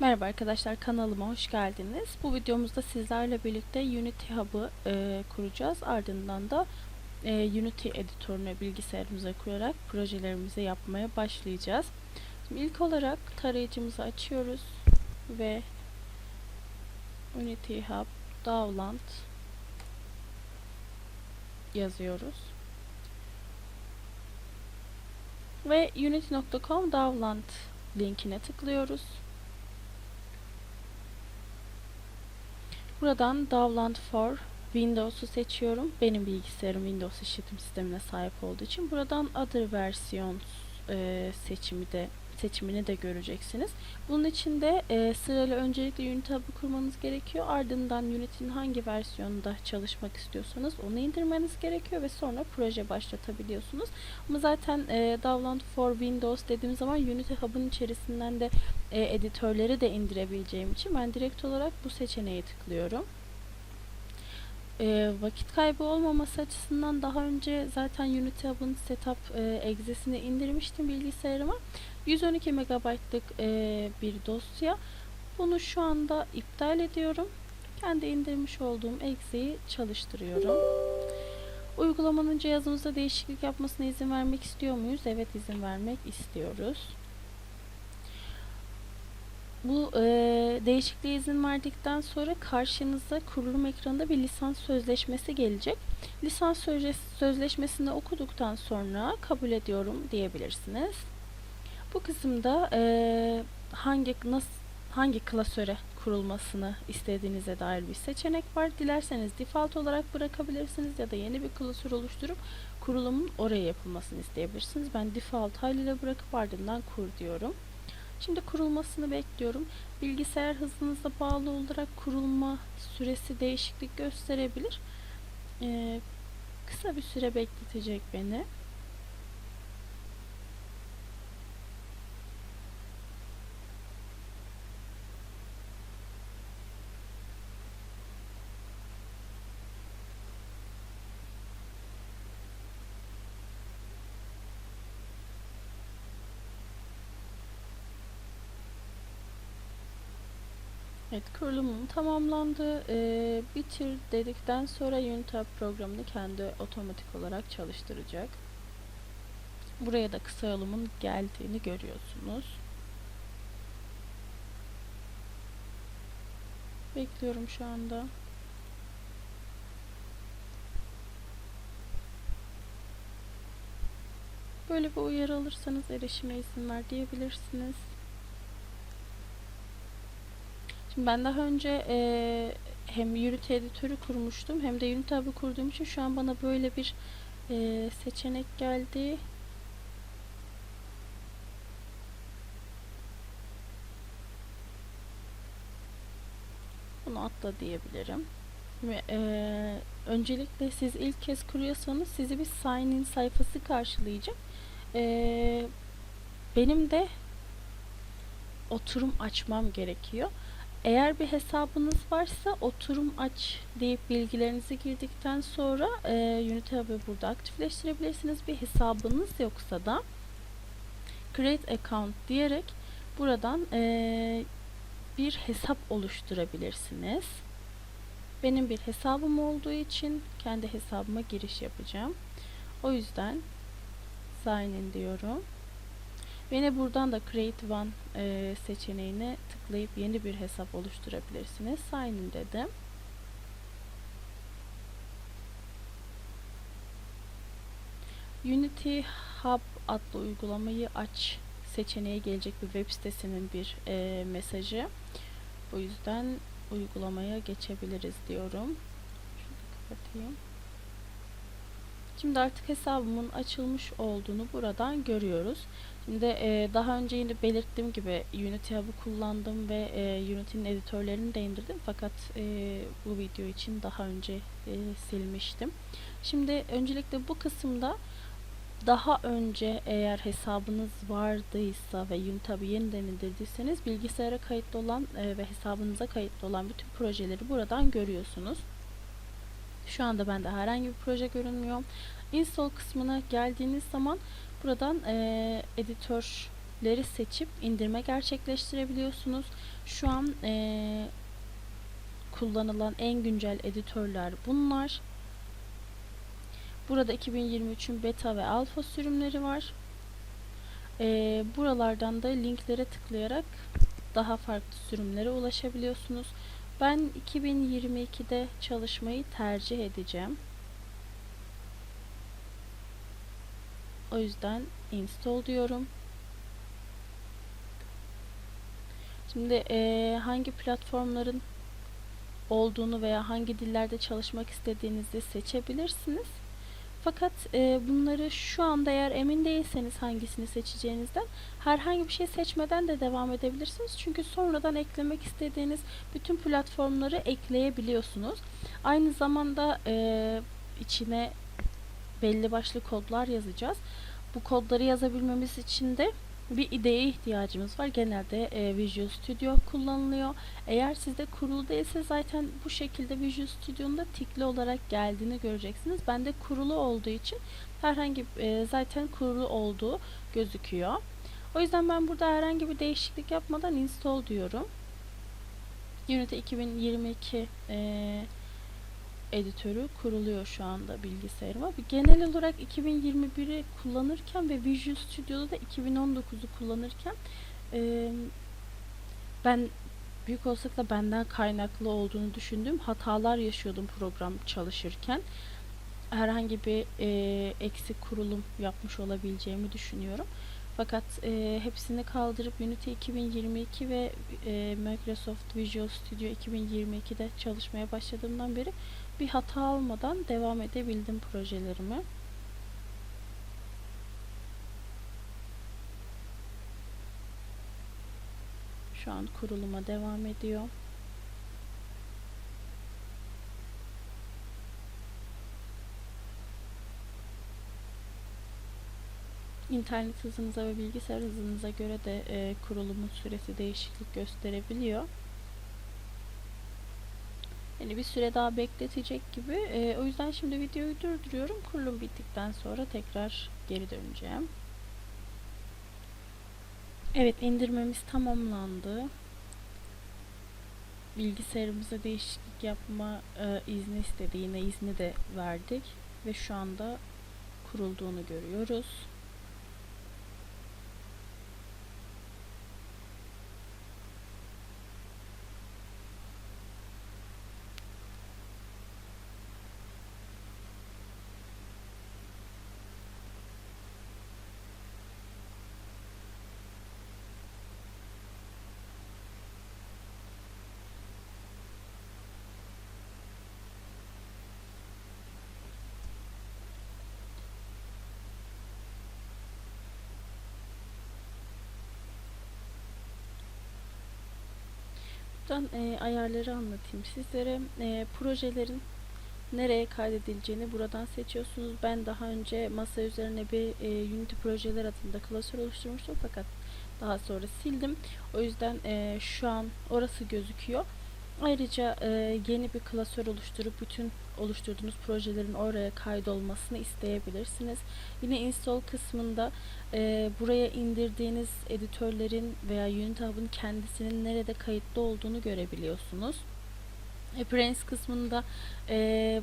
Merhaba arkadaşlar kanalıma hoş geldiniz. Bu videomuzda sizlerle birlikte Unity Hub'ı e, kuracağız. Ardından da e, Unity editörünü bilgisayarımıza kurarak projelerimizi yapmaya başlayacağız. Şimdi ilk olarak tarayıcımızı açıyoruz ve Unity Hub Download yazıyoruz. Ve unity.com download linkine tıklıyoruz. Buradan Download for Windows'u seçiyorum. Benim bilgisayarım Windows işletim sistemine sahip olduğu için buradan Other Versions e, seçimi de seçimini de göreceksiniz. Bunun için de e, sırayla öncelikle Unity Hub'ı kurmanız gerekiyor. Ardından Unity'nin hangi versiyonunda çalışmak istiyorsanız onu indirmeniz gerekiyor ve sonra proje başlatabiliyorsunuz. Ama zaten e, Download for Windows dediğim zaman Unity Hub'ın içerisinden de e, editörleri de indirebileceğim için ben direkt olarak bu seçeneğe tıklıyorum. E, vakit kaybı olmaması açısından daha önce zaten Unity Hub'ın setup e, egzesini indirmiştim bilgisayarıma. 112 MB'lık e, bir dosya. Bunu şu anda iptal ediyorum. Kendi indirmiş olduğum egzeyi çalıştırıyorum. Uygulamanın cihazımızda değişiklik yapmasına izin vermek istiyor muyuz? Evet izin vermek istiyoruz. Bu e, değişikliğe izin verdikten sonra karşınıza kurulum ekranında bir lisans sözleşmesi gelecek. Lisans sözleşmesini okuduktan sonra kabul ediyorum diyebilirsiniz. Bu kısımda e, hangi nasıl hangi klasöre kurulmasını istediğinize dair bir seçenek var. Dilerseniz default olarak bırakabilirsiniz ya da yeni bir klasör oluşturup kurulumun oraya yapılmasını isteyebilirsiniz. Ben default haliyle bırakıp ardından kur diyorum. Şimdi kurulmasını bekliyorum. Bilgisayar hızınıza bağlı olarak kurulma süresi değişiklik gösterebilir. Ee, kısa bir süre bekletecek beni. Evet kurulumum tamamlandı. Ee, bitir dedikten sonra Unity programını kendi otomatik olarak çalıştıracak. Buraya da kısa yolumun geldiğini görüyorsunuz. Bekliyorum şu anda. Böyle bir uyarı alırsanız erişime izin ver diyebilirsiniz. Şimdi ben daha önce e, hem Unity editörü kurmuştum hem de Unity Hub'ı kurduğum için şu an bana böyle bir e, seçenek geldi. Bunu atla diyebilirim. Ve, e, öncelikle siz ilk kez kuruyorsanız sizi bir sign in sayfası karşılayacak. E, benim de oturum açmam gerekiyor. Eğer bir hesabınız varsa oturum aç deyip bilgilerinizi girdikten sonra e, Unity Hub'ı burada aktifleştirebilirsiniz. Bir hesabınız yoksa da Create Account diyerek buradan e, bir hesap oluşturabilirsiniz. Benim bir hesabım olduğu için kendi hesabıma giriş yapacağım. O yüzden sign in diyorum. Yine buradan da Create One e, seçeneğine tıklayıp yeni bir hesap oluşturabilirsiniz. Sign in dedim. Unity Hub adlı uygulamayı aç seçeneği gelecek bir web sitesinin bir e, mesajı. Bu yüzden uygulamaya geçebiliriz diyorum. Şunu kapatayım. Şimdi artık hesabımın açılmış olduğunu buradan görüyoruz. Şimdi e, daha önce yine belirttiğim gibi Unity Hub'ı kullandım ve e, Unity'nin editörlerini de indirdim. Fakat e, bu video için daha önce e, silmiştim. Şimdi öncelikle bu kısımda daha önce eğer hesabınız vardıysa ve Unity Hub'ı yeniden indirdiyseniz bilgisayara kayıtlı olan e, ve hesabınıza kayıtlı olan bütün projeleri buradan görüyorsunuz. Şu anda bende herhangi bir proje görünmüyor. Install kısmına geldiğiniz zaman buradan e, editör leri seçip indirme gerçekleştirebiliyorsunuz. Şu an eee, kullanılan en güncel editörler bunlar. Burada 2023'ün beta ve alfa sürümleri var. Eee, buralardan da linklere tıklayarak daha farklı sürümlere ulaşabiliyorsunuz. Ben 2022'de çalışmayı tercih edeceğim. O yüzden install diyorum. Şimdi eee, hangi platformların olduğunu veya hangi dillerde çalışmak istediğinizi seçebilirsiniz. Fakat e, bunları şu anda eğer emin değilseniz hangisini seçeceğinizden herhangi bir şey seçmeden de devam edebilirsiniz. Çünkü sonradan eklemek istediğiniz bütün platformları ekleyebiliyorsunuz. Aynı zamanda e, içine belli başlı kodlar yazacağız. Bu kodları yazabilmemiz için de bir ideye ihtiyacımız var. Genelde e, Visual Studio kullanılıyor. Eğer sizde kurulu değilse zaten bu şekilde Visual Studio'nun da tikli olarak geldiğini göreceksiniz. Bende kurulu olduğu için herhangi e, zaten kurulu olduğu gözüküyor. O yüzden ben burada herhangi bir değişiklik yapmadan install diyorum. Unity 2022 e, editörü kuruluyor şu anda bilgisayarıma. Genel olarak 2021'i kullanırken ve Visual Studio'da da 2019'u kullanırken e, ben büyük olsak da benden kaynaklı olduğunu düşündüğüm hatalar yaşıyordum program çalışırken. Herhangi bir e, eksik kurulum yapmış olabileceğimi düşünüyorum. Fakat e, hepsini kaldırıp Unity 2022 ve e, Microsoft Visual Studio 2022'de çalışmaya başladığımdan beri bir hata almadan devam edebildim projelerime. Şu an kuruluma devam ediyor. İnternet hızınıza ve bilgisayar hızınıza göre de e, kurulumun süresi değişiklik gösterebiliyor. Yani bir süre daha bekletecek gibi. E, o yüzden şimdi videoyu durduruyorum. Kurulum bittikten sonra tekrar geri döneceğim. Evet indirmemiz tamamlandı. Bilgisayarımıza değişiklik yapma e, izni istedi. Yine izni de verdik. Ve şu anda kurulduğunu görüyoruz. Buradan e, ayarları anlatayım sizlere. E, projelerin nereye kaydedileceğini buradan seçiyorsunuz. Ben daha önce masa üzerine bir e, Unity projeler adında klasör oluşturmuştum fakat daha sonra sildim. O yüzden e, şu an orası gözüküyor. Ayrıca e, yeni bir klasör oluşturup bütün oluşturduğunuz projelerin oraya kaydolmasını isteyebilirsiniz. Yine install kısmında e, buraya indirdiğiniz editörlerin veya Unity Hub'ın kendisinin nerede kayıtlı olduğunu görebiliyorsunuz. Appearance kısmında e,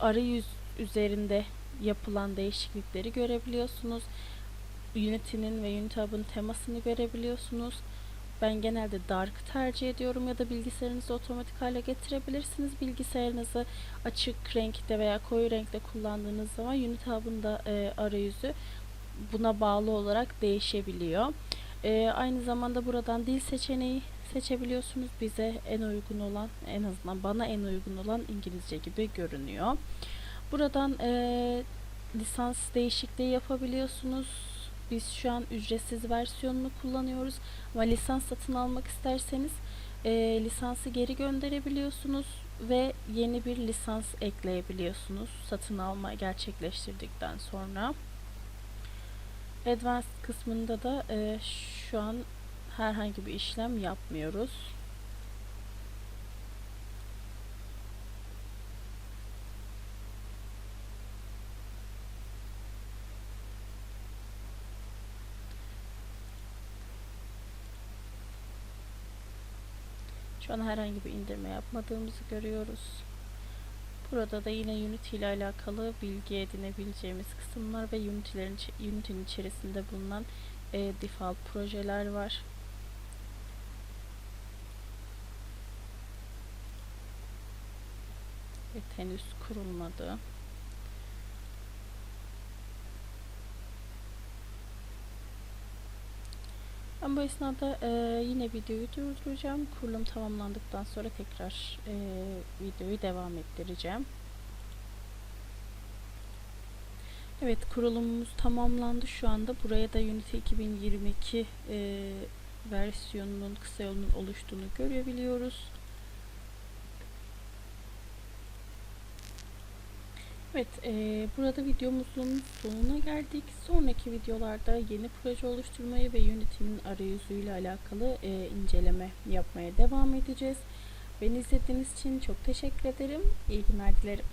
arayüz üzerinde yapılan değişiklikleri görebiliyorsunuz. Unity'nin ve Unity Hub'ın temasını görebiliyorsunuz. Ben genelde dark tercih ediyorum ya da bilgisayarınızı otomatik hale getirebilirsiniz. Bilgisayarınızı açık renkte veya koyu renkte kullandığınız zaman Unity Hub'ın da e, arayüzü buna bağlı olarak değişebiliyor. E, aynı zamanda buradan dil seçeneği seçebiliyorsunuz. Bize en uygun olan, en azından bana en uygun olan İngilizce gibi görünüyor. Buradan e, lisans değişikliği yapabiliyorsunuz. Biz şu an ücretsiz versiyonunu kullanıyoruz. Ama lisans satın almak isterseniz e, lisansı geri gönderebiliyorsunuz ve yeni bir lisans ekleyebiliyorsunuz satın alma gerçekleştirdikten sonra. Advanced kısmında da e, şu an herhangi bir işlem yapmıyoruz. Şu an herhangi bir indirme yapmadığımızı görüyoruz. Burada da yine Unity ile alakalı bilgi edinebileceğimiz kısımlar ve Unity'lerin Unity'nin içerisinde bulunan e, default projeler var. Evet, henüz kurulmadı. Ben bu esnada e, yine videoyu durduracağım. Kurulum tamamlandıktan sonra tekrar e, videoyu devam ettireceğim. Evet kurulumumuz tamamlandı şu anda. Buraya da Unity 2022 e, versiyonunun kısa yolunun oluştuğunu görebiliyoruz. Evet, eee, burada videomuzun sonuna geldik. Sonraki videolarda yeni proje oluşturmayı ve Unity'nin arayüzüyle alakalı eee, inceleme yapmaya devam edeceğiz. Beni izlediğiniz için çok teşekkür ederim. İyi günler dilerim.